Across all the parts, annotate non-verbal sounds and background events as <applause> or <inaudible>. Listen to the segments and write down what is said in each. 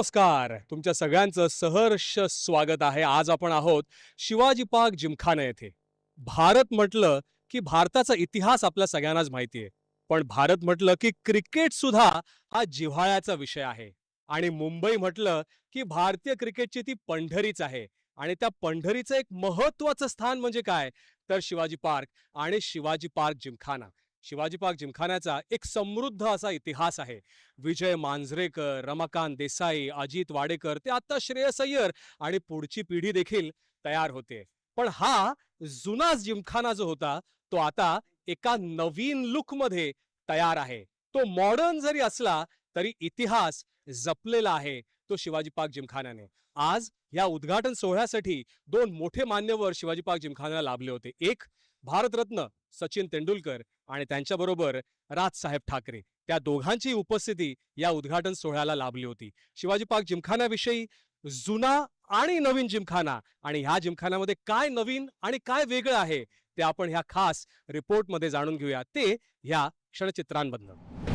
नमस्कार. तुमच्या सगळ्यांचं सहर्ष स्वागत आहे. आज आपण आहोत शिवाजी पार्क जिमखाना येथे. भारत म्हटलं की भारताचा इतिहास आपल्या सगळ्यांनाच माहिती आहे पण भारत म्हटलं की क्रिकेट सुद्धा हा जिव्हाळ्याचा विषय आहे. आणि मुंबई म्हटलं की भारतीय क्रिकेटची ती पंढरीच आहे. आणि त्या पंढरीचं एक महत्वाचं स्थान म्हणजे काय? तर शिवाजी पार्क आणि Shivaji Park Gymkhana. Shivaji Park जिमखान्याचा एक समृद्ध असा इतिहास आहे. विजय मांजरेकर रमाकांत देसाई अजित वाडेकर ते आता श्रेयस अय्यर आणि पुढची पिढी देखील तयार होते. पण हा जुना जिमखाना जो होता तो आता एका नवीन लुकमध्ये तयार आहे. तो मॉडर्न जरी असला तरी इतिहास जपलेला आहे तो शिवाजी पार्क जिमखान्याने. आज या उद्घाटन सोहळ्यासाठी दोन मोठे मान्यवर शिवाजी पार्क जिमखान्याला लाभले होते. एक भारतरत्न सचिन तेंडुलकर. आणि त्यांच्याबरोबर राजसाहेब ठाकरे. त्या दोघांची उपस्थिती या उद्घाटन सोहळ्याला लाभली होती. शिवाजी पार्क जिमखान्याविषयी जुना आणि नवीन जिमखाना आणि ह्या जिमखान्यामध्ये काय नवीन आणि काय वेगळं आहे ते आपण ह्या खास रिपोर्टमध्ये जाणून घेऊया. ते ह्या क्षणचित्रांमधनं.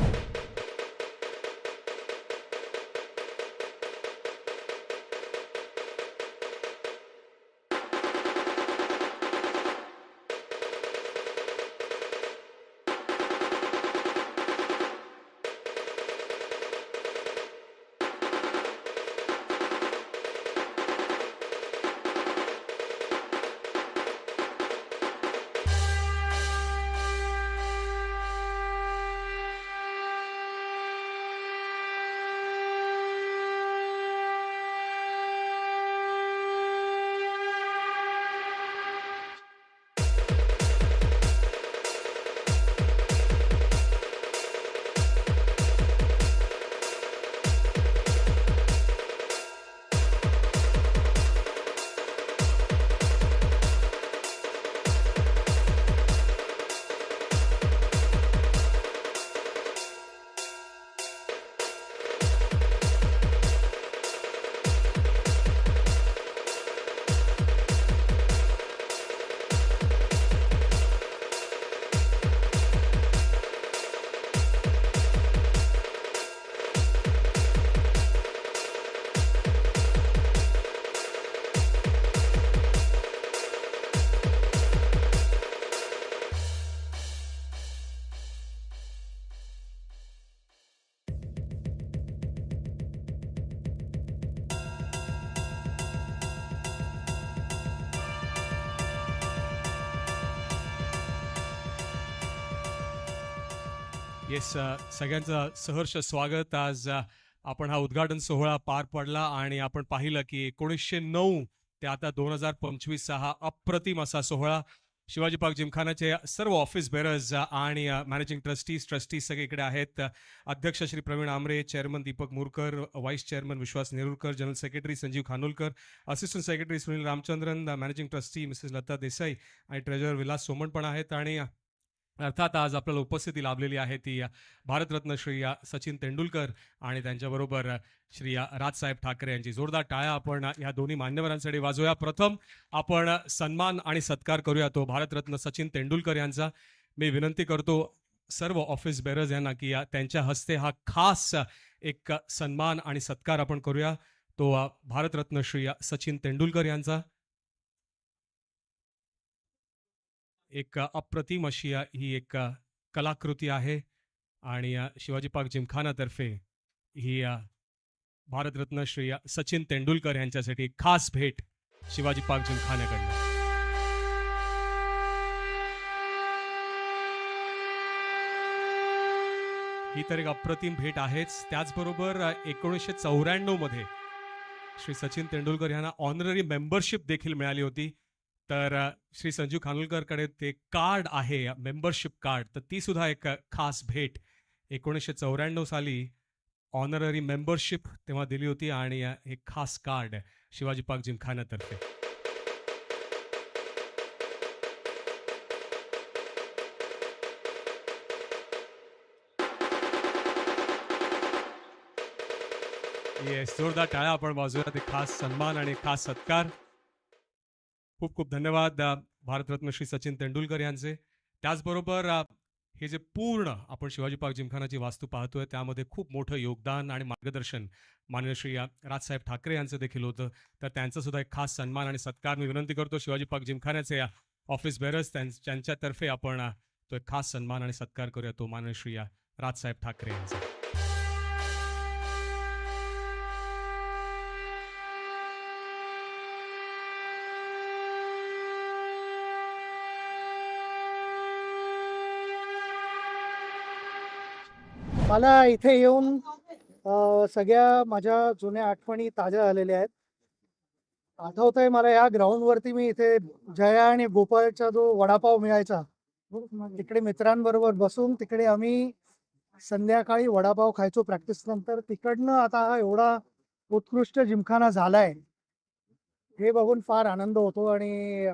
येस सगळ्यांचं सहर्ष स्वागत. आज आपण हा उद्घाटन सोहळा पार पडला आणि आपण पाहिलं की एकोणीसशे नऊ ते आता दोन हजार पंचवीस हा अप्रतिम असा सोहळा. शिवाजी पार्क जिमखानाचे सर्व ऑफिस बेरर्स आणि मॅनेजिंग ट्रस्टीज ट्रस्टीज सगळे इकडे आहेत. अध्यक्ष Shri Praveen Amre chairman Deepak Murkar vice chairman Vishwas Nerurkar general secretary Sanjeev Khanolkar assistant secretary Sunil Ramchandran managing trustee Mrs Lata Desai आणि ट्रेजर विलास सोमण पण आहेत. आणि अर्थात आज आपल्याला उपस्थिती लाभलेली आहे ती भारतरत्न श्री सचिन तेंडुलकर आणि त्यांच्याबरोबर श्रीया श्री राजसाहेब ठाकरे यांची. जोरदार टाळ्या आपण या दोन्ही मान्यवरांसाठी वाजवूया. प्रथम आपण सन्मान आणि सत्कार करूया तो भारतरत्न सचिन तेंडुलकर यांचा. मी विनंती करतो सर्व ऑफिस बेरर्स यांना की त्यांच्या हस्ते हा खास एक सन्मान आणि सत्कार आपण करूया. तो भारतरत्न श्री सचिन तेंडुलकर यांचा. एक अप्रतिम अशी ही एक कलाकृती आहे. आणि शिवाजी पार्क जिमखानातर्फे ही भारतरत्न श्री सचिन तेंडुलकर यांच्यासाठी खास भेट शिवाजी पार्क जिमखान्याकडनं. ही तर एक अप्रतिम भेट आहेच. त्याचबरोबर एकोणीसशे चौऱ्याण्णवमध्ये श्री सचिन तेंडुलकर यांना ऑनररी मेंबरशिप देखील मिळाली होती. तर श्री संजीव खानोलकरकडे ते कार्ड आहे मेंबरशिप कार्ड. तर ती सुद्धा एक खास भेट. एकोणीसशे चौऱ्याण्णव साली ऑनररी मेंबरशिप तेव्हा दिली होती आणि हे एक खास कार्ड शिवाजी पार्क जिमखानातर्फे. येस जोरदार टाळ्या आपण बाजूला ते खास सन्मान आणि खास सत्कार. खूप खूप धन्यवाद भारतरत्न श्री सचिन तेंडुलकर यांचे. त्याचबरोबर हे जे पूर्ण आपण शिवाजी पार्क जिमखानाची वास्तू पाहतोय त्यामध्ये खूप मोठं योगदान आणि मार्गदर्शन माननीय श्री राजसाहेब ठाकरे यांचं देखील होतं. तर त्यांचा सुद्धा एक खास सन्मान आणि सत्कार मी विनंती करतो शिवाजी पार्क जिमखान्याचे या ऑफिस बेरर्स त्यांच्यातर्फे आपण तो एक खास सन्मान आणि सत्कार करूया तो माननीय श्री राजसाहेब ठाकरे यांचा. मला इथे येऊन सगळ्या माझ्या जुन्या आठवणी ताज्या झालेल्या आहेत. आठवत आहे मला या ग्राउंडवरती मी इथे जया आणि गोपाळचा जो वडापाव मिळायचा तिकडे मित्रांबरोबर बसून तिकडे आम्ही संध्याकाळी वडापाव खायचो. प्रॅक्टिस नंतर तिकडनं आता हा एवढा उत्कृष्ट जिमखाना झालाय. हे बघून फार आनंद होतो आणि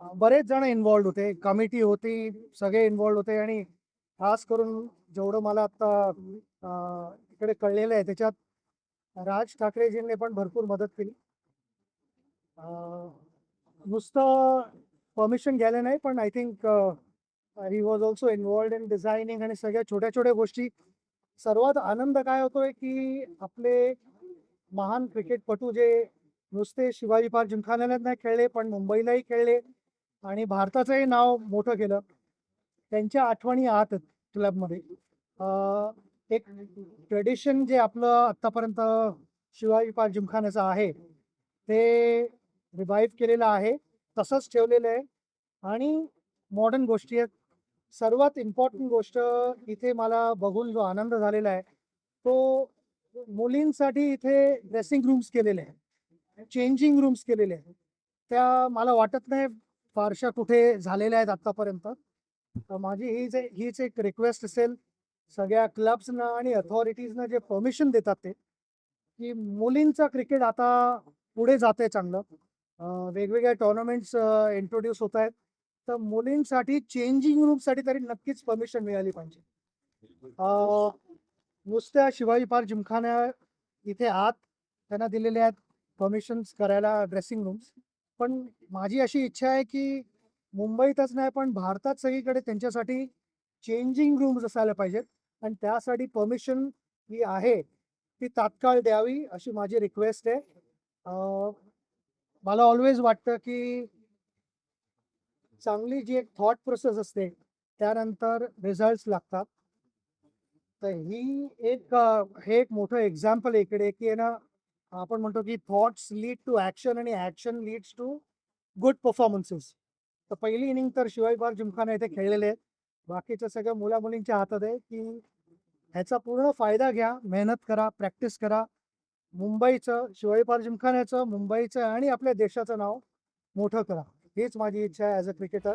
बरेच जण इन्वॉल्ड होते. कमिटी होती सगळे इन्वॉल्ड होते आणि खास करून जेवढं मला आता इकडे कळलेलं आहे त्याच्यात राज ठाकरेजींनी पण भरपूर मदत केली. नुसतं परमिशन घ्यायला नाही पण I think he was also involved in designing आणि सगळ्या छोट्या छोट्या गोष्टी. सर्वात आनंद काय होतोय की आपले महान क्रिकेटपटू जे नुसते शिवाजी पार्क जिमखान्यालाच नाही खेळले पण मुंबईलाही खेळले आणि भारताचंही नाव मोठं केलं. त्यांच्या आठवणी आहात. क्लबमध्ये. एक ट्रेडिशन जे आपलं आत्तापर्यंत शिवाजी पार्क जिमखान्याचं आहे ते रिवाईव्ह केलेलं आहे तसंच ठेवलेलं आहे. आणि मॉडर्न गोष्टी आहेत. सर्वात इम्पॉर्टंट गोष्ट इथे मला बघून जो आनंद झालेला आहे तो मुलींसाठी इथे ड्रेसिंग रूम्स केलेले आहेत. चेंजिंग रूम्स केलेले आहेत. त्या मला वाटत नाही फारशा कुठे झालेल्या आहेत आत्तापर्यंत. माझी हीच हीच एक रिक्वेस्ट असेल सगळ्या क्लब्सना आणि अथॉरिटीजना जे परमिशन देतात ते की मुलींचा क्रिकेट आता पुढे जाते चांगलं. वेगवेगळ्या टोर्नामेंट्स इंट्रोड्यूस होत आहेत. तर मुलींसाठी चेंजिंग रूमसाठी तरी नक्कीच परमिशन मिळाली पाहिजे. नुसत्या शिवाजी पार्क जिमखाना इथे आत त्यांना दिलेले आहेत परमिशन्स करायला ड्रेसिंग रूम्स पण माझी अशी इच्छा आहे की मुंबईतच नाही पण भारतात सगळीकडे त्यांच्यासाठी चेंजिंग रूम्स असायला पाहिजेत. आणि त्यासाठी परमिशन ही आहे ती तात्काळ द्यावी अशी माझी रिक्वेस्ट आहे. मला ऑलवेज वाटतं की चांगली जी एक थॉट प्रोसेस असते त्यानंतर रिझल्ट्स लागतात. तर ही एक हे एक मोठं एक्झाम्पल इकडे की ना आपण म्हणतो की थॉट्स लीड टू ऍक्शन आणि action leads to good performances तर पहिली इनिंग तर शिवाजी पार्क जिमखाना इथे खेळलेले आहेत. बाकीच्या सगळ्या मुला मुलींच्या हातात आहे की ह्याचा पूर्ण फायदा घ्या मेहनत करा प्रॅक्टिस करा. मुंबईचं शिवाजी पार्क जिमखान्याचं मुंबईचं आणि आपल्या देशाचं नाव मोठं करा. हीच माझी इच्छा आहे as a cricketer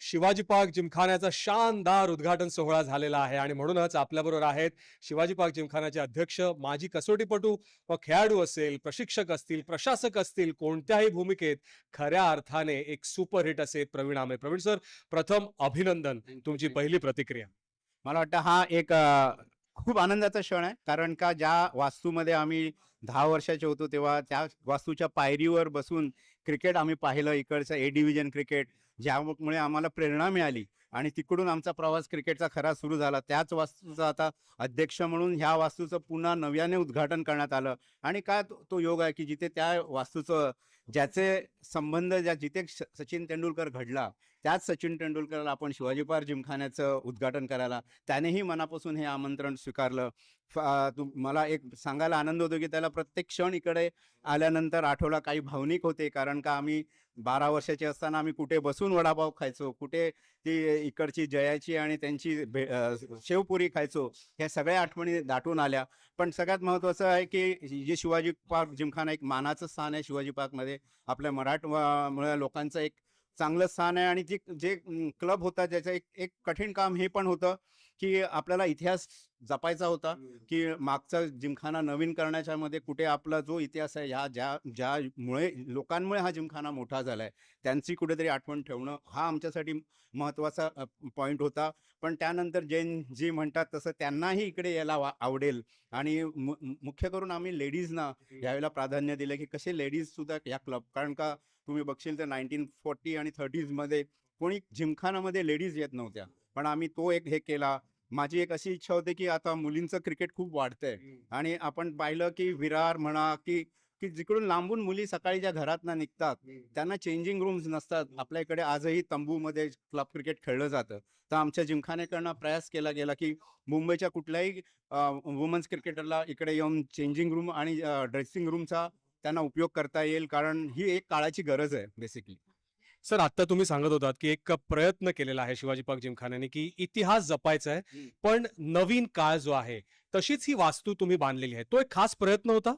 Shivaji Park जिमखान्याचा शानदार उद्घाटन सोहळा झालेला आहे आणि म्हणूनच आपल्याबरोबर आहेत शिवाजी पार्क जिमखान्याचे अध्यक्ष माजी कसोटीपटू व खेळाडू असेल प्रशिक्षक असतील प्रशासक असतील कोणत्याही भूमिकेत खऱ्या अर्थाने एक सुपरहिट असे प्रवीण आंबे प्रवीण सर प्रथम अभिनंदन तुमची पहिली प्रतिक्रिया. मला वाटतं हा एक खूप आनंदाचा क्षण आहे. कारण का ज्या वास्तूमध्ये आम्ही दहा वर्षाचे होतो तेव्हा त्या वास्तूच्या पायरीवर बसून क्रिकेट आम्ही पाहिलं. इकडचं ए डिव्हिजन क्रिकेट ज्यामुळे आम्हाला प्रेरणा मिळाली आणि तिकडून आमचा प्रवास क्रिकेटचा खरा सुरू झाला. त्याच वास्तूचा आता अध्यक्ष म्हणून ह्या वास्तूचं पुन्हा नव्याने उद्घाटन करण्यात आलं. आणि काय तो तो योग आहे की जिथे त्या वास्तूचं ज्याचे संबंध ज्या जिथे सचिन तेंडुलकर घडला त्याच सचिन तेंडुलकरला आपण शिवाजी पार्क जिमखान्याचं उद्घाटन करायला त्यानेही मनापासून हे आमंत्रण स्वीकारलं. मला एक सांगायला आनंद होतो की त्याला प्रत्येक क्षण इकडे आल्यानंतर आठवला काही भावनिक होते. कारण का आम्ही बारा वर्षाचे असताना आम्ही कुठे बसून वडापाव खायचो कुठे ती इकडची जयाची आणि त्यांची शेवपुरी खायचो ह्या सगळ्या आठवणी दाटून आल्या. पण सगळ्यात महत्त्वाचं आहे की जे शिवाजी पार्क जिमखाना एक मानाचं स्थान आहे शिवाजी पार्कमध्ये. आपल्या मराठमोळ्या लोकांचं एक चांगलं स्थान आहे आणि जे जे क्लब होता ज्याचं एक एक कठीण काम हे पण होतं. की आपल्याला इतिहास जपायचा होता की मागचा जिमखाना नवीन करण्याच्या मध्ये कुठे आपला जो इतिहास आहे ह्या ज्या ज्यामुळे लोकांमुळे हा जिमखाना मोठा झालाय त्यांची कुठेतरी आठवण ठेवणं हा आमच्यासाठी महत्त्वाचा पॉईंट होता. पण त्यानंतर जैन जी म्हणतात तसं त्यांनाही इकडे यायला आवडेल. आणि मुख्य करून आम्ही लेडीजना यावेळेला प्राधान्य दिलं की कसे लेडीज सुद्धा या क्लब कारण का तुम्ही बघशील तर नाईन्टीन फोर्टी आणि थर्टीजमध्ये कोणी जिमखानामध्ये लेडीज येत नव्हत्या. पण आम्ही तो एक हे केला. माझी एक अशी इच्छा होती की आता मुलींचं क्रिकेट खूप वाढतंय. आणि आपण पाहिलं की विरार म्हणा की की जिकडून लांबून मुली सकाळी घरात ना निघतात त्यांना चेंजिंग रूम्स नसतात. आपल्या इकडे आजही तंबूमध्ये क्लब क्रिकेट खेळलं जातं. तर आमच्या जिमखान्याकडनं प्रयास केला गेला की मुंबईच्या कुठल्याही वुमन्स क्रिकेटरला इकडे येऊन चेंजिंग रूम आणि ड्रेसिंग रूमचा त्यांना उपयोग करता येईल. कारण ही एक काळाची गरज आहे बेसिकली सर आता तुम्ही सांगत होतात की एक प्रयत्न केलेला आहे शिवाजी पार्क जिमखान्याने की इतिहास जपायचा आहे. पण नवीन काळ जो आहे तशीच ही वास्तू तुम्ही बांधलेली आहे. तो एक खास प्रयत्न होता?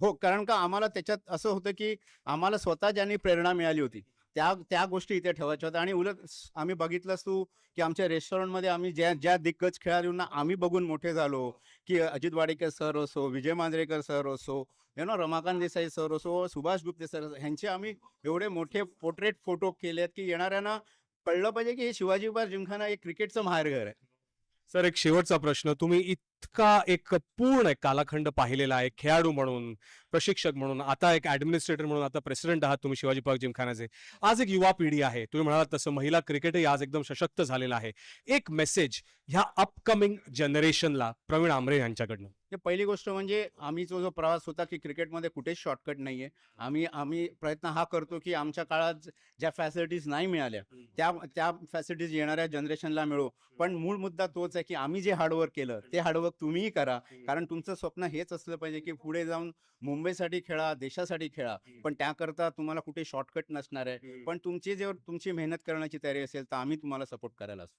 हो कारण का आम्हाला त्याच्यात असं होतं की आम्हाला स्वतः ज्यांनी प्रेरणा मिळाली होती त्या त्या गोष्टी इथे ठेवायच्या होत्या. आणि उलट आम्ही बघितलंस तू की आमच्या रेस्टॉरंटमध्ये आम्ही ज्या ज्या दिग्गज खेळाडूंना आम्ही बघून मोठे झालो की अजित वाडेकर सर असो विजय मांजरेकर सर असो you know Ramakant Desai sir असो सुभाष गुप्ते सर असो, ह्यांचे आम्ही एवढे मोठे पोर्ट्रेट फोटो केलेत की येणाऱ्यांना कळलं पाहिजे की हे शिवाजी पार्क जिमखाना एक क्रिकेटचं माहेरघर आहे. सर एक शेवटचा प्रश्न. तुम्ही इतका एक पूर्ण एक कालखंड पाहिलेला आहे खेळाडू म्हणून प्रशिक्षक म्हणून आता एक ऍडमिनिस्ट्रेटर म्हणून आता प्रेसिडेंट आहात तुम्ही शिवाजी पार्क जिमखान्याचे आज एक युवा पिढी आहे तुम्ही म्हणालात तसं महिला क्रिकेटही आज एकदम सशक्त झालेला आहे. एक मेसेज ह्या अपकमिंग जनरेशनला प्रवीण आमरे यांच्याकडनं. हे पहिली गोष्ट म्हणजे आम्ही जो जो प्रवास होता की क्रिकेटमध्ये कुठेच शॉर्टकट नाहीये. आम्ही आम्ही प्रयत्न हा करतो की आमच्या काळात ज्या फॅसिलिटीज नाही मिळाल्या त्या त्या फॅसिलिटीज येणाऱ्या जनरेशनला मिळो. पण मूळ मुद्दा तोच आहे की आम्ही जे हार्डवर्क केलं ते हार्डवर्क तुम्हीही करा. कारण तुमचं स्वप्न हेच असलं पाहिजे की पुढे जाऊन मुंबईसाठी खेळा देशासाठी खेळा. पण त्याकरता तुम्हाला कुठे शॉर्टकट नसणार आहे. पण तुमची जर तुमची मेहनत करण्याची तयारी असेल तर आम्ही तुम्हाला सपोर्ट करायला असू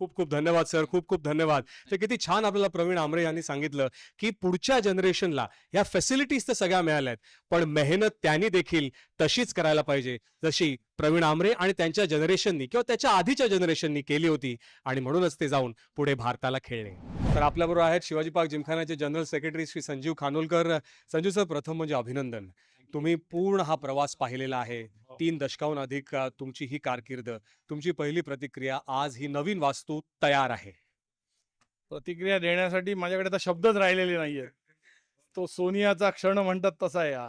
खूप खूप धन्यवाद सर खूप खूप धन्यवाद. तर किती छान आपल्याला प्रवीण आमरे यांनी सांगितलं की पुढच्या जनरेशनला ह्या फॅसिलिटीज तर सगळ्या मिळाल्यात पण मेहनत त्यांनी देखील तशीच करायला पाहिजे. जशी प्रवीण आमरे आणि त्यांच्या जनरेशननी किंवा त्याच्या आधीच्या जनरेशननी केली होती. आणि म्हणूनच ते जाऊन पुढे भारताला खेळले. तर आपल्याबरोबर आहेत. Shivaji park जिमखान्याचे general secretary Shri Sanjeev Khanolkar. Sanjeev sir प्रथम म्हणजे अभिनंदन. तुम्ही पूर्ण हा प्रवास पाहिलेला आहे. तीन दशकाहून अधिक तुमची ही कारकीर्द तुमची पहिली प्रतिक्रिया आज ही नवीन वास्तू तयार आहे. प्रतिक्रिया देण्यासाठी माझ्याकडे तर शब्दच राहिलेले नाहीये तो सोनियाचा क्षण म्हणतात तसा आहे हा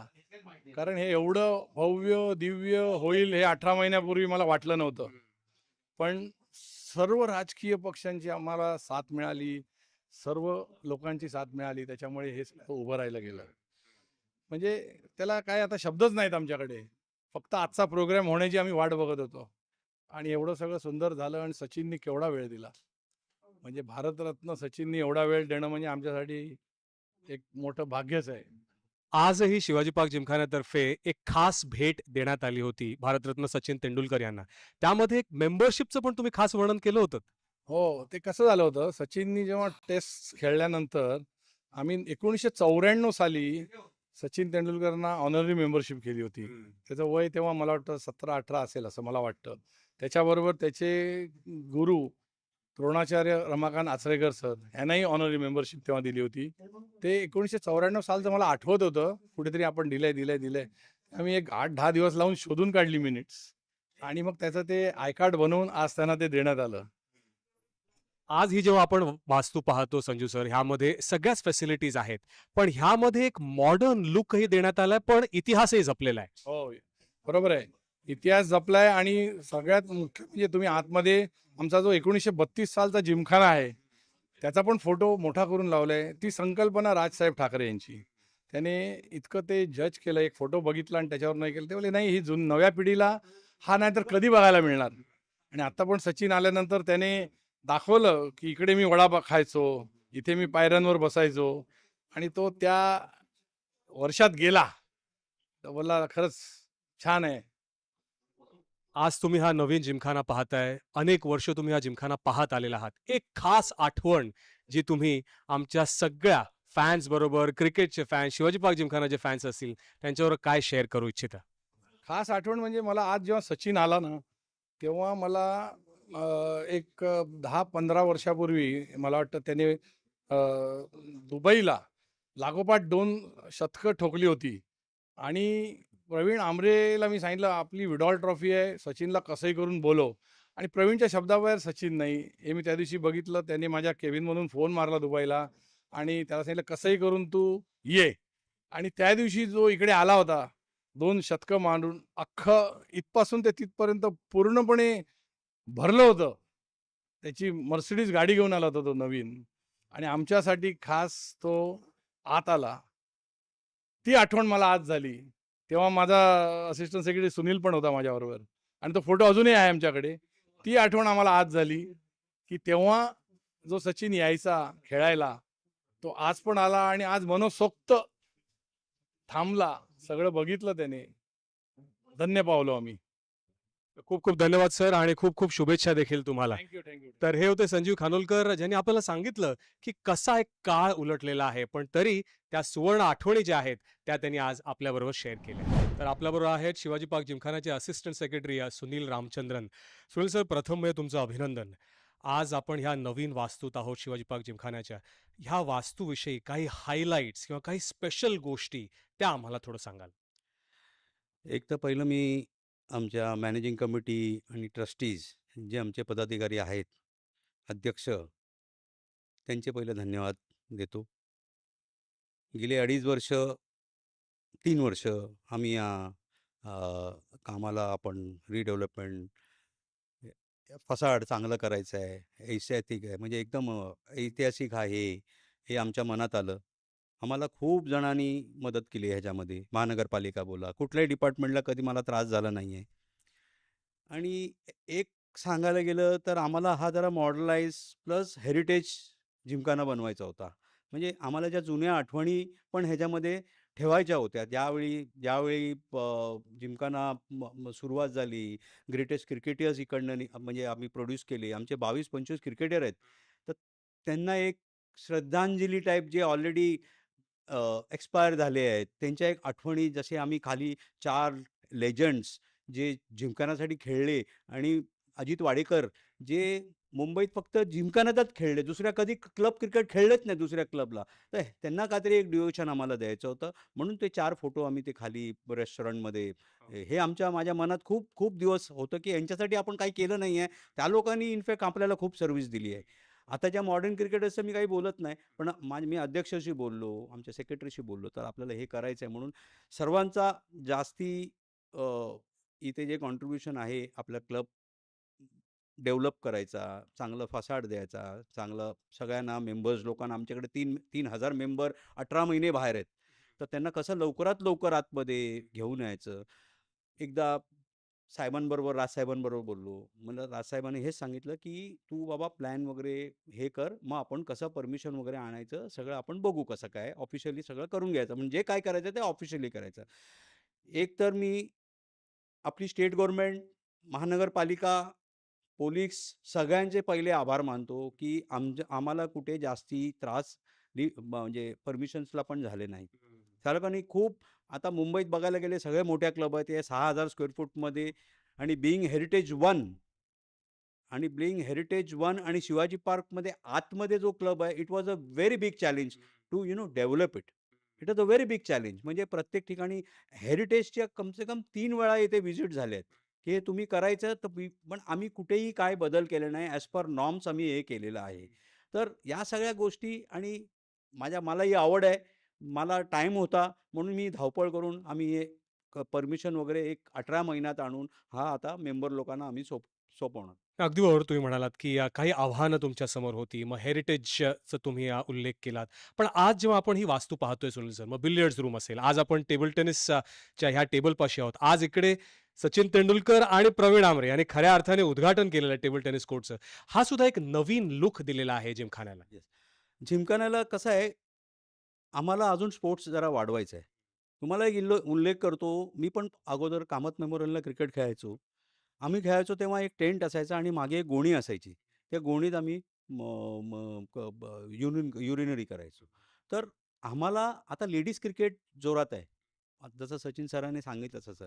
कारण हे एवढं भव्य दिव्य होईल हे अठरा महिन्यापूर्वी मला वाटलं नव्हतं. पण सर्व राजकीय पक्षांची आम्हाला साथ मिळाली. सर्व लोकांची साथ मिळाली त्याच्यामुळे हे उभं राहिलं गेलं. म्हणजे त्याला काय आता शब्दच नाहीत आमच्याकडे. फक्त आजचा प्रोग्राम होण्याची आम्ही वाट बघत होतो. आणि एवढं सगळं सुंदर झालं आणि सचिननी केवढा वेळ दिला. म्हणजे भारतरत्न सचिननी एवढा वेळ देणं म्हणजे आमच्यासाठी एक मोठं भाग्यच आहे. आजही शिवाजी पार्क जिमखान्यातर्फे एक खास भेट देण्यात आली होती भारतरत्न सचिन तेंडुलकर यांना. त्यामध्ये एक मेंबरशिपचं पण तुम्ही खास वर्णन केलं होतं. हो ते कसं झालं होतं सचिननी जेव्हा टेस्ट खेळल्यानंतर आम्ही एकोणीसशे चौऱ्याण्णव साली सचिन तेंडुलकरना ऑनररी मेंबरशिप केली होती. त्याचं वय तेव्हा मला वाटतं सतरा अठरा असेल असं मला वाटतं. त्याच्याबरोबर त्याचे गुरु द्रोणाचार्य रमाकांत आचरेकर सर यांनाही ऑनररी मेंबरशिप तेव्हा दिली होती. ते एकोणीसशे चौऱ्याण्णव सालचं मला आठवत होतं कुठेतरी आपण दिलंय दिलंय दिलंय आम्ही एक आठ दहा दिवस लावून शोधून काढली मिनिट्स आणि मग त्याचं ते आय कार्ड बनवून आज त्यांना ते देण्यात आलं. आज ही जेव्हा आपण वास्तू पाहतो संजू सर ह्यामध्ये सगळ्याच फॅसिलिटीज आहेत. पण ह्यामध्ये एक मॉडर्न लुकही देण्यात आलाय पण इतिहासही जपलेला आहे. हो बरोबर आहे. इतिहास जपलाय आणि सगळ्यात मुख्य म्हणजे तुम्ही आतमध्ये आमचा जो एकोणीसशे बत्तीस सालचा जिमखाना आहे त्याचा पण फोटो मोठा करून लावलाय. ती संकल्पना राजसाहेब ठाकरे यांची. त्याने इतकं ते जज केलं एक फोटो बघितला आणि त्याच्यावर नाही केलं. ते बोले नाही ही जुन नव्या पिढीला हा नाही तर कधी बघायला मिळणार? आणि आता पण सचिन आल्यानंतर त्याने दाखवलं की इकडे मी वडापाव खायचो इथे मी पायऱ्यांवर बसायचो आणि तो त्या वर्षात गेला. तर बोलला खरंच छान आहे. आज तुम्ही हा नवीन जिमखाना पाहताय. अनेक वर्ष तुम्ही हा जिमखाना पाहत आलेला आहात. एक खास आठवण जी तुम्ही आमच्या सगळ्या फॅन्स बरोबर क्रिकेटचे फॅन्स शिवाजी पार्क जिमखानाचे फॅन्स असतील त्यांच्यावर काय शेअर करू इच्छिता? खास आठवण म्हणजे मला आज जेव्हा सचिन आला ना तेव्हा मला एक दहा पंधरा वर्षापूर्वी मला वाटतं त्याने दुबईला लागोपाठ दोन शतकं ठोकली होती. आणि प्रवीण आमरेला मी सांगितलं आपली विडॉल ट्रॉफी आहे सचिनला कसंही करून बोलो आणि प्रवीणच्या शब्दाबाहेर सचिन नाही. हे मी त्या दिवशी बघितलं त्याने माझ्या केबिनमधून फोन मारला दुबईला आणि त्याला सांगितलं कसंही करून तू ये. आणि त्या दिवशी जो इकडे आला होता दोन शतकं मांडून अख्खं इथपासून ते तिथपर्यंत पूर्णपणे भरलं होतं. त्याची मर्सिडीज गाडी घेऊन आला होता तो नवीन. आणि आमच्यासाठी खास तो आत आला. ती आठवण मला आज झाली. तेव्हा माझा असिस्टंट सेक्रेटरी सुनील पण होता माझ्याबरोबर. आणि तो फोटो अजूनही आहे आमच्याकडे. ती आठवण आम्हाला आज झाली की तेव्हा जो सचिन यायचा खेळायला तो आज पण आला आणि आज मनसोक्त थांबला. सगळं बघितलं त्याने. धन्य पावलो आम्ही. खूप खूप धन्यवाद सर आणि खूप खूप शुभेच्छा देखील तुम्हाला. थँक्यू थँक्यू तर हे होते संजीव खानोलकर ज्यांनी आपल्याला सांगितलं की कसा एक काळ उलटलेला आहे पण तरी त्या सुवर्ण आठवणी ज्या आहेत त्या त्यांनी आज आपल्याबरोबर शेअर केल्या. तर आपल्याबरोबर आहेत Shivaji park जिमखानाचे assistant secretary Sunil Ramchandran. Sunil sir प्रथम म्हणजे तुमचं अभिनंदन. आज आपण ह्या नवीन वास्तूत आहोत शिवाजी पार्क जिमखान्याच्या. ह्या वास्तूविषयी काही हायलाईट्स किंवा काही स्पेशल गोष्टी त्या आम्हाला थोडं सांगाल. एक तर पहिलं मी आमच्या मॅनेजिंग कमिटी आणि ट्रस्टीज जे आमचे पदाधिकारी आहेत अध्यक्ष त्यांचे पहिले धन्यवाद देतो. गेले अडीच वर्ष तीन वर्ष आम्ही या कामाला आपण रिडेव्हलपमेंट फसाड चांगलं करायचं आहे ऐतिहासिक आहे म्हणजे एकदम ऐतिहासिक आहे हे आमच्या मनात आलं. आम्हाला खूप जणांनी मदत केली ह्याच्यामध्ये. महानगरपालिका बोला कुठल्याही डिपार्टमेंटला कधी मला त्रास झाला नाही आहे आणि एक सांगायला गेलं तर आम्हाला हा जरा मॉडलाईज प्लस हेरिटेज जिमखाना बनवायचा होता. म्हणजे आम्हाला ज्या जुन्या आठवणी पण ह्याच्यामध्ये ठेवायच्या होत्या. ज्यावेळी ज्यावेळी जिमखाना सुरुवात झाली ग्रेटेस्ट क्रिकेटर्स इकडनं म्हणजे आम्ही प्रोड्यूस केले. आमचे बावीस पंचवीस क्रिकेटर आहेत. तर त्यांना एक श्रद्धांजली टाईप जे ऑलरेडी एक्सपायर झाले आहेत. त्यांच्या एक आठवणी जसे आम्ही खाली चार लेजंड्स जे जिमखानासाठी खेळले आणि अजित वाडेकर जे मुंबईत फक्त जिमखान्यातच खेळले दुसऱ्या कधी क्लब क्रिकेट खेळलेच नाही दुसऱ्या क्लबला. तर त्यांना काहीतरी एक डिवोशन आम्हाला द्यायचं होतं. म्हणून ते चार फोटो आम्ही ते खाली रेस्टॉरंटमध्ये हे. आमच्या माझ्या मनात खूप खूप दिवस होतं की यांच्यासाठी आपण काही केलं नाही आहे त्या लोकांनी इनफॅक्ट आपल्याला खूप सर्व्हिस दिली आहे. आता ज्या मॉडर्न क्रिकेटर्सचं मी काही बोलत नाही पण माझ मी अध्यक्षाशी बोललो आमच्या सेक्रेटरीशी बोललो तर आपल्याला हे करायचं आहे म्हणून सर्वांचा जास्ती इथे जे कॉन्ट्रीब्युशन आहे आपला क्लब डेव्हलप करायचा चांगलं फसाड द्यायचा चांगलं सगळ्यांना मेंबर्स लोकांना आमच्याकडे तीन तीन हजार मेंबर अठरा महिने बाहेर आहेत. तर त्यांना कसं लवकरात लवकर आतमध्ये घेऊन यायचं? एकदा साहेबांबरोबर राजसाहेबांबरोबर बोललो. मला राजसाहेबांनी हेच सांगितलं की तू बाबा प्लॅन वगैरे हे कर. मग आपण कसं परमिशन वगैरे आणायचं सगळं आपण बघू कसं काय ऑफिशियली सगळं करून घ्यायचं. म्हणजे जे काय करायचं ते ऑफिशियली करायचं. एक तर मी आपली स्टेट गव्हर्नमेंट महानगरपालिका पोलीस सगळ्यांचे पहिले आभार मानतो की आमच्या आम्हाला कुठे जास्ती त्रास म्हणजे परमिशन्सला पण झाले नाही लोकांनी खूप आता मुंबईत बघायला गेले सगळे मोठ्या क्लब आहेत. हे सहा हजार स्क्वेअर फूटमध्ये आणि बिईंग हेरिटेज वन आणि बिईंग हेरिटेज वन आणि शिवाजी पार्कमध्ये आतमध्ये जो क्लब आहे it was a very big challenge to you know develop it it was a very big challenge म्हणजे प्रत्येक ठिकाणी हेरिटेजच्या कमसे कम तीन वेळा इथे व्हिजिट झाले आहेत की हे तुम्ही करायचं तर पण आम्ही कुठेही काय बदल केले नाही. ॲज पर नॉर्म्स आम्ही हे केलेलं आहे. तर या सगळ्या गोष्टी आणि माझ्या मलाही आवड आहे. मला टाईम होता म्हणून मी धावपळ करून आम्ही हे परमिशन वगैरे एक अठरा महिन्यात आणून हा आता मेंबर लोकांना आम्ही सोप सोपवणार. अगदी बरोबर तुम्ही म्हणालात की काही आव्हानं तुमच्यासमोर होती मग हेरिटेजचा तुम्ही उल्लेख केलात. पण आज जेव्हा आपण ही वास्तू पाहतोय सुनील सर मग बिलियर्ड्स रूम असेल आज आपण टेबल टेनिसच्या च्या ह्या टेबलपाशी आहोत. आज इकडे सचिन तेंडुलकर आणि प्रवीण आमरे यांनी खऱ्या अर्थाने उद्घाटन केलेलं आहे टेबल टेनिस कोर्टचं. हा सुद्धा एक नवीन लुक दिलेला आहे जिमखान्याला. जिमखान्याला कसं आहे आम्हाला अजून स्पोर्ट्स जरा वाढवायचं आहे तुम्हाला एक इल्लो उल्लेख करतो मी पण अगोदर कामत मेमोरियलला क्रिकेट खेळायचो. आम्ही खेळायचो तेव्हा एक टेंट असायचा आणि मागे एक गोणी असायची. त्या गोणीत आम्ही युरिन युरिनरी करायचो. तर आम्हाला आता लेडीज क्रिकेट जोरात आहे. जसं सचिन सरांनी सांगितलं तसं.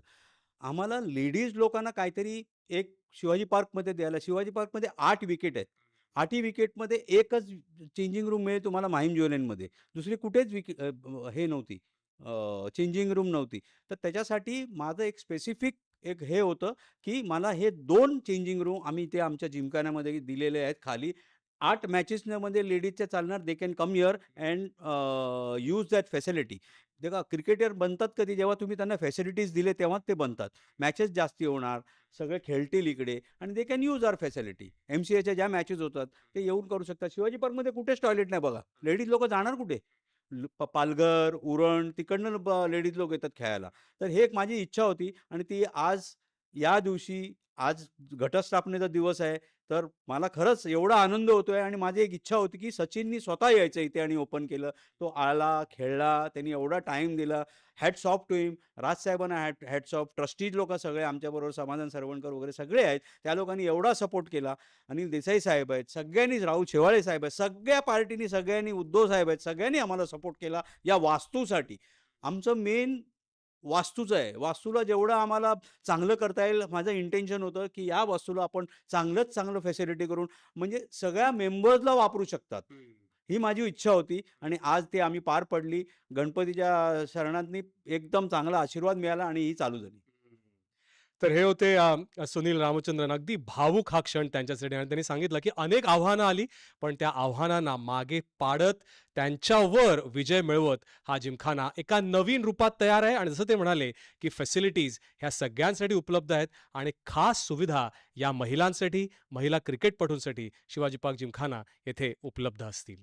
आम्हाला लेडीज लोकांना काहीतरी एक शिवाजी पार्कमध्ये द्यायला शिवाजी पार्कमध्ये आठ विकेट आहेत. आठही विकेटमध्ये एकच चेंजिंग रूम मिळेल तुम्हाला माहीम ज्वेलरीमध्ये दुसरी कुठेच विके हे नव्हती. चेंजिंग रूम नव्हती. तर त्याच्यासाठी माझं एक स्पेसिफिक एक हे होतं की मला हे दोन चेंजिंग रूम आम्ही ते आमच्या जिमखान्यामध्ये दिलेले आहेत खाली. आठ मॅचेसमध्ये लेडीजच्या चालणार they can come here and use that facility देखा क्रिकेटर बनतात कधी? जेव्हा तुम्ही त्यांना फॅसिलिटीज दिले तेव्हाच ते बनतात. मॅचेस जास्ती होणार सगळे खेळतील इकडे आणि they can use our facility M C एच्या ज्या मॅचेस होतात ते येऊन करू शकतात. शिवाजी पार्कमध्ये कुठेच टॉयलेट नाही बघा. लेडीज लोक जाणार कुठे? पालघर उरण तिकडनं लेडीज लोक येतात खेळायला. तर हे एक माझी इच्छा होती आणि ती आज या दिवशी आज घटस्थापनेचा दिवस आहे. तर मला खरंच एवढा आनंद होतोय आणि माझी एक इच्छा होती की सचिननी स्वतः यायचं इथे आणि ओपन केलं. तो आला खेळला त्यांनी एवढा टाईम दिला. हॅट्स ऑफ टू हिम राजसाहेबांना हॅट हॅट्स ऑफ ट्रस्टीज लोक सगळे आमच्याबरोबर समाधान सरवणकर वगैरे सगळे आहेत. त्या लोकांनी एवढा सपोर्ट केला. अनिल देसाई साहेब आहेत. सगळ्यांनीच राहुल शेवाळे साहेब आहेत. सगळ्या पार्टीनी सगळ्यांनी उद्धव साहेब आहेत. सगळ्यांनी आम्हाला सपोर्ट केला या वास्तूसाठी. आमचं मेन वास्तूचं आहे. वास्तूला जेवढं आम्हाला चांगलं करता येईल माझं इंटेन्शन होतं की या वास्तूला आपण चांगलंच चांगलं फॅसिलिटी करून म्हणजे सगळ्या मेंबर्सला वापरू शकतात. ही माझी इच्छा होती आणि आज ते आम्ही पार पडली. गणपतीच्या शरणांनी एकदम चांगला आशीर्वाद मिळाला आणि ही चालू झाली. तर हे होते सुनील रामचंद्रन. अगदी भावूक हा क्षण त्यांच्यासाठी. आणि त्यांनी सांगितलं की अनेक आव्हानं आली पण त्या आव्हानांना मागे पाडत त्यांच्यावर विजय मिळवत हा जिमखाना एका नवीन रूपात तयार आहे. आणि जसं ते म्हणाले की फॅसिलिटीज ह्या सगळ्यांसाठी उपलब्ध आहेत आणि खास सुविधा या महिलांसाठी महिला क्रिकेटपटूंसाठी शिवाजी पार्क जिमखाना येथे उपलब्ध असतील.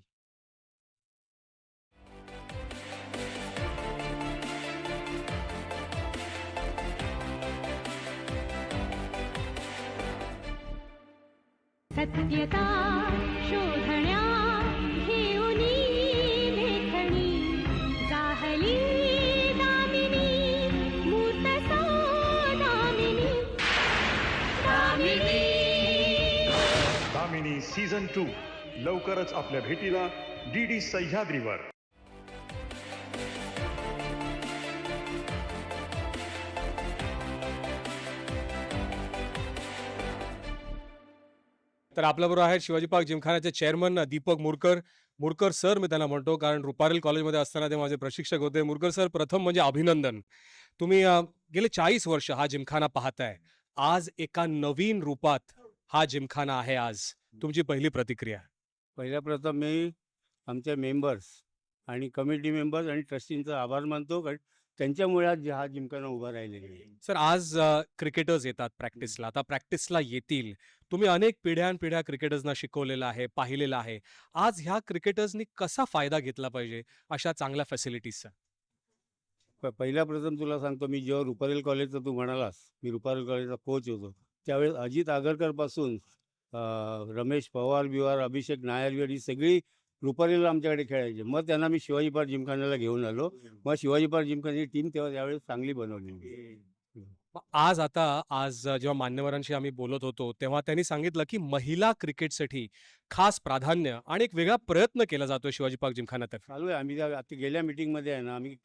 सत्यता शोधण्या घेऊनी लेखणी. दामिनी मूर्त दामिनी. दामिनी. दामिनी सीझन टू लवकरच आपल्या भेटीला डी डी सह्याद्रीवर. तर आपल्याबरोबर आहेत शिवाजी पार्क जिमखान्याचे चेअरमन दीपक मुरकर. मुरकर सर मी त्यांना म्हणतो कारण रुपारेल कॉलेजमध्ये असताना ते माझे प्रशिक्षक होते. मुरकर सर प्रथम म्हणजे अभिनंदन. तुम्ही गेले चाळीस वर्ष हा जिमखाना पाहताय. आज एका नवीन रूपात हा जिमखाना आहे आज. तुमची पहिली प्रतिक्रिया? पहिल्या प्रथम मी आमच्या मेंबर्स आणि कमिटी मेंबर्स आणि ट्रस्टींचा आभार मानतो. कारण त्यांच्यामुळे आज हा जिमखाना उभा राहिलेला आहे. सर आज क्रिकेटर्स येतात प्रॅक्टिसला. आता प्रॅक्टिसला येतील. तुम्ही अनेक पिढ्यानपिढ्या क्रिकेटर्सना शिकवलेलं आहे पाहिलेलं आहे. आज ह्या क्रिकेटर्सनी कसा फायदा घेतला पाहिजे अशा चांगल्या फॅसिलिटीजचा प- पहिल्या प्रथम तुला सांगतो मी जेव्हा रुपारेल कॉलेजचा तू म्हणालास मी रुपारेल कॉलेजचा कोच होतो त्यावेळेस अजित आगरकरपासून रमेश पवार बिवार अभिषेक नायर ही सगळी रुपारेलला आमच्याकडे खेळायचे. मग त्यांना मी शिवाजी पार्क जिमखान्याला घेऊन आलो. मग शिवाजी पार्क जिमखान्याची टीम तेव्हा त्यावेळेस चांगली बनवली. आज आता आज जेव्हा मान्यवरांशी आम्ही बोलत होतो तेव्हा त्यांनी सांगितलं की महिला क्रिकेटसाठी खास प्राधान्य आणि एक वेगळा प्रयत्न केला जातोय शिवाजी पार्क जिमखान्यातर्फे चालू आहे. आम्ही त्या- आता गेल्या मीटिंगमध्ये आहे ना आम्ही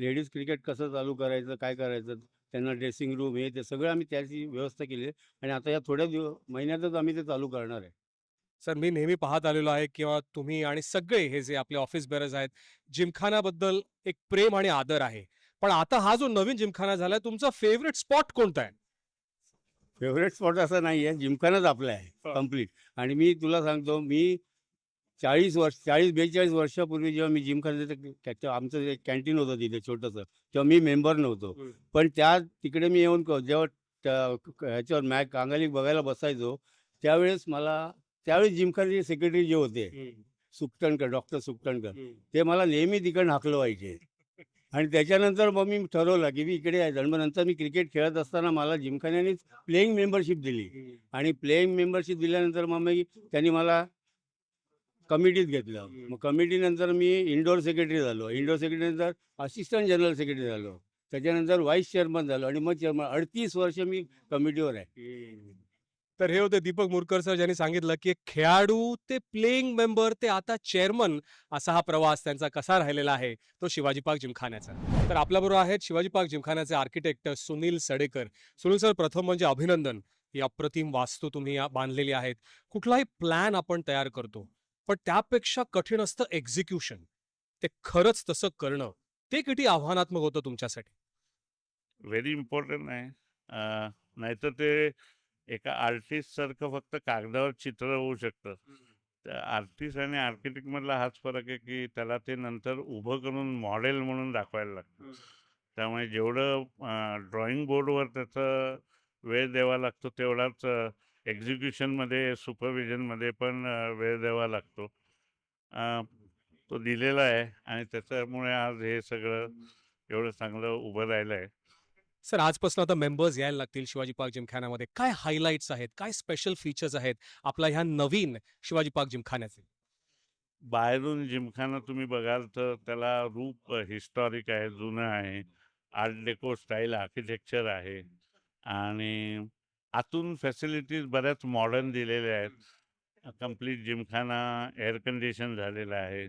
लेडीज क्रिकेट कसं चालू करायचं काय करायचं त्यांना ड्रेसिंग रूम हे ते सगळं आम्ही त्याची व्यवस्था केली आहे. आणि आता या थोड्या दिवस महिन्यातच आम्ही ते चालू करणार आहे. सर मी नेहमी पाहत आलेलो आहे किंवा तुम्ही आणि सगळे हे जे आपले ऑफिस बेरर्स आहेत जिमखान्याबद्दल एक प्रेम आणि आदर आहे पण आता हा जो नवीन जिमखाना झालाय तुमचा फेवरेट स्पॉट कोणता आहे फेवरेट स्पॉट असं नाही आहे जिमखानाच आपला आहे. कंप्लीट आणि मी तुला सांगतो मी चाळीस वर्ष चाळीस बेचाळीस वर्षापूर्वी जेव्हा मी जिमखान्याचं आमचं जे कॅन्टीन होतं तिथे छोटंसं तेव्हा मी मेंबर नव्हतो. पण त्या तिकडे मी येऊन जेव्हा ह्याच्यावर मॅच कांगाली बघायला बसायचो त्यावेळेस मला त्यावेळेस जिमखानाचे सेक्रेटरी जे होते सुकटणकर डॉक्टर सुकटणकर ते मला नेहमी तिकडे हाकलं व्हायचे. <laughs> आणि त्याच्यानंतर मग मी ठरवलं की मी इकडे यायचं मग नंतर मी क्रिकेट खेळत असताना मला जिमखान्यानेच प्लेईंग मेंबरशिप दिली. आणि प्लेईंग मेंबरशिप दिल्यानंतर मग मी त्यांनी मला कमिटीत घेतलं. मग कमिटीनंतर मी इंडोर सेक्रेटरी झालो. इंडोर सेक्रेटरी नंतर असिस्टंट जनरल सेक्रेटरी झालो. त्याच्यानंतर व्हाईस चेअरमन झालो. आणि मग चेअरमन अडतीस वर्ष मी कमिटीवर आहे. तर हे होते दीपक मुरकर सर ज्यांनी सांगितलं की खेळाडू ते प्लेइंग मेंबर ते आता चेअरमन असा हा प्रवास त्यांचा कसा राहिलेला आहे तो शिवाजी पार्क जिमखान्याचा. तर आपल्याबरोबर आहेत शिवाजी पार्क जिमखान्याचे आर्किटेक्ट सुनील सडेकर. सुनील सर प्रथम म्हणजे अभिनंदन. ही अप्रतिम वास्तू तुम्ही बांधलेली आहेत. कुठलाही प्लॅन आपण तयार करतो पण त्यापेक्षा कठीण असतं एक्झिक्युशन ते खरंच तसं करणं ते किती आव्हानात्मक होतं तुमच्यासाठी? व्हेरी इम्पॉर्टंट आहे. नाहीतर ते एका आर्टिस्ट सारखं फक्त कागदावर चित्र होऊ शकतं. तर आर्टिस्ट आणि आर्किटेक्ट मधला हाच फरक आहे की त्याला ते नंतर उभं करून मॉडेल म्हणून दाखवायला लागतं. त्यामुळे जेवढं ड्रॉइंग बोर्डवर त्याचं वेळ द्यावा लागतो तेवढाच एक्झिक्युशनमध्ये सुपरविजनमध्ये पण वेळ द्यावा लागतो. तो दिलेला आहे आणि त्याच्यामुळे आज हे सगळं एवढं चांगलं उभं राहिलं आहे सर आजपासून आता मेंबर्स यायला लागतील शिवाजी पार्क जिमखान्यामध्ये. काय हायलाइट्स आहेत? काय स्पेशल फीचर्स आहेत आपला ह्या नवीन शिवाजी पार्क जिमखान्याचे? बाहेरून जिमखाना तुम्ही बघाल तर त्याला रूप हिस्टॉरिक आहे जुनं आहे. आर्ट डेको स्टाईल आर्किटेक्चर आहे. आणि आतून फॅसिलिटीज बऱ्याच मॉडर्न दिलेल्या आहेत. कंप्लीट जिमखाना एअर कंडिशन झालेला आहे.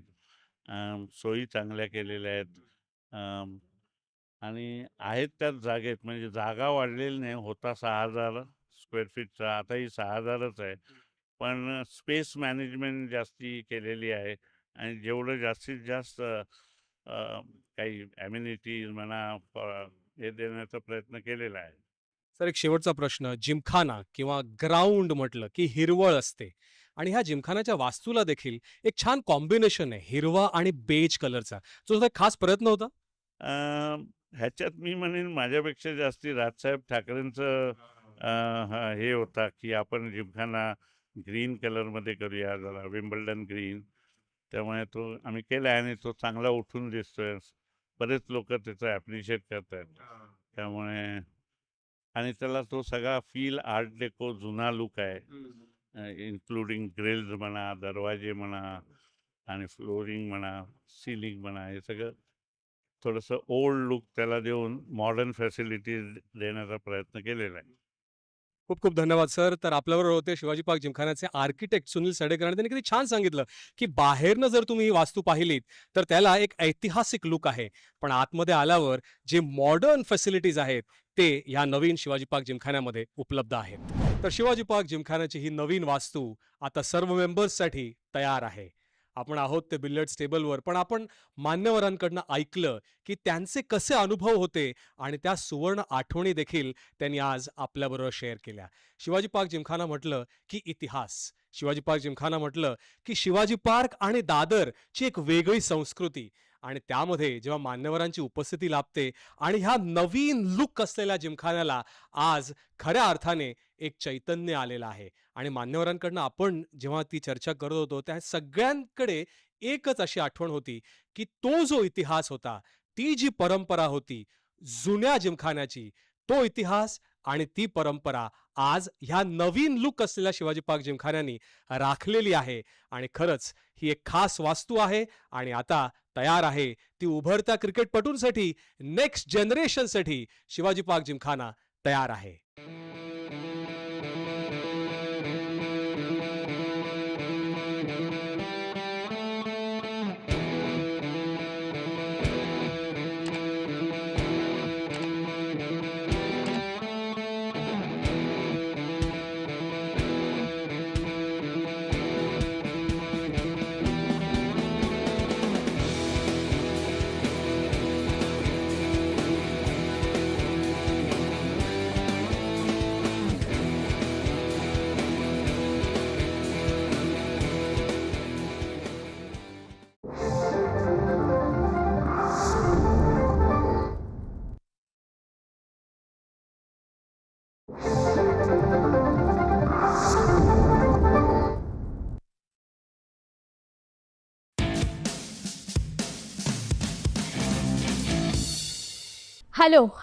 सोयी चांगल्या केलेल्या आहेत. आणि आहेत त्याच जागेत म्हणजे जागा वाढलेली नाही होता सहा हजार स्क्वेअर फीटचा आताही सहा हजारच आहे. पण स्पेस मॅनेजमेंट जास्ती केलेली आहे आणि जेवढं जास्तीत जास्त काही ॲम्युनिटीज म्हणा हे देण्याचा प्रयत्न केलेला आहे. सर एक शेवटचा प्रश्न. जिमखाना किंवा ग्राउंड म्हटलं की हिरवळ असते. आणि ह्या जिमखान्याच्या वास्तूला देखील एक छान कॉम्बिनेशन आहे हिरवा आणि बेज कलरचा. जो खास प्रयत्न होता? ह्याच्यात मी म्हणेन माझ्यापेक्षा जास्ती राजसाहेब ठाकरेंचं हा- होता की आपण जिमखाना ग्रीन कलरमध्ये करूया जरा विम्बल्डन ग्रीन. त्यामुळे तो आम्ही केला आणि तो चांगला उठून दिसतोय. बरेच लोक त्याचं ॲप्रिशिएट करत आहेत त्यामुळे आणि त्याला तो सगळा फील आर्ट डेको जुना लुक आहे. इन्क्लुडिंग ग्रिल्स म्हणा दरवाजे म्हणा आणि फ्लोरिंग म्हणा सिलिंग म्हणा हे सगळं थोडंसं ओल्ड लुक त्याला देऊन मॉडर्न फॅसिलिटीज देण्याचा प्रयत्न केलेला आहे. खूप खूप धन्यवाद सर. तर आपल्याबरोबर होते शिवाजी पार्क जिमखान्याचे आर्किटेक्ट सुनील सडेकर आणि त्यांनी किती छान सांगितलं की बाहेरनं जर तुम्ही ही वास्तू पाहिलीत तर त्याला एक ऐतिहासिक लुक आहे. पण आतमध्ये आल्यावर जे मॉडर्न फॅसिलिटीज आहेत ते ह्या नवीन शिवाजी पार्क जिमखान्यामध्ये उपलब्ध आहेत. तर शिवाजी पार्क जिमखान्याची ही नवीन वास्तू आता सर्व मेंबर्ससाठी तयार आहे. आपण आहोत ते बिल्यर्ड्स टेबलवर. पण आपण मान्यवरांकडनं ऐकलं की त्यांचे कसे अनुभव होते आणि त्या सुवर्ण आठवणी देखील त्यांनी आज आपल्याबरोबर शेअर केल्या. शिवाजी पार्क जिमखाना म्हटलं की इतिहास. शिवाजी पार्क जिमखाना म्हटलं की शिवाजी पार्क आणि दादरची एक वेगळी संस्कृती. आणि त्यामध्ये जेव्हा मान्यवरांची उपस्थिती लाभते आणि ह्या नवीन लुक असलेल्या जिमखान्याला आज खऱ्या अर्थाने एक चैतन्य आलेलं आहे. आणि मान्यवरांकडनं आपण जेव्हा ती चर्चा करत होतो त्या सगळ्यांकडे एकच अशी आठवण होती की तो जो इतिहास होता ती जी परंपरा होती जुन्या जिमखान्याची तो इतिहास आणि ती परंपरा आज ह्या नवीन लुक असलेल्या शिवाजी पार्क जिमखान्यानी राखलेली आहे. आणि खरंच ही एक खास वास्तू आहे आणि आता तयार आहे ती उभरत्या क्रिकेटपटूंसाठी नेक्स्ट जनरेशनसाठी शिवाजी पार्क जिमखाना तयार आहे. Hello,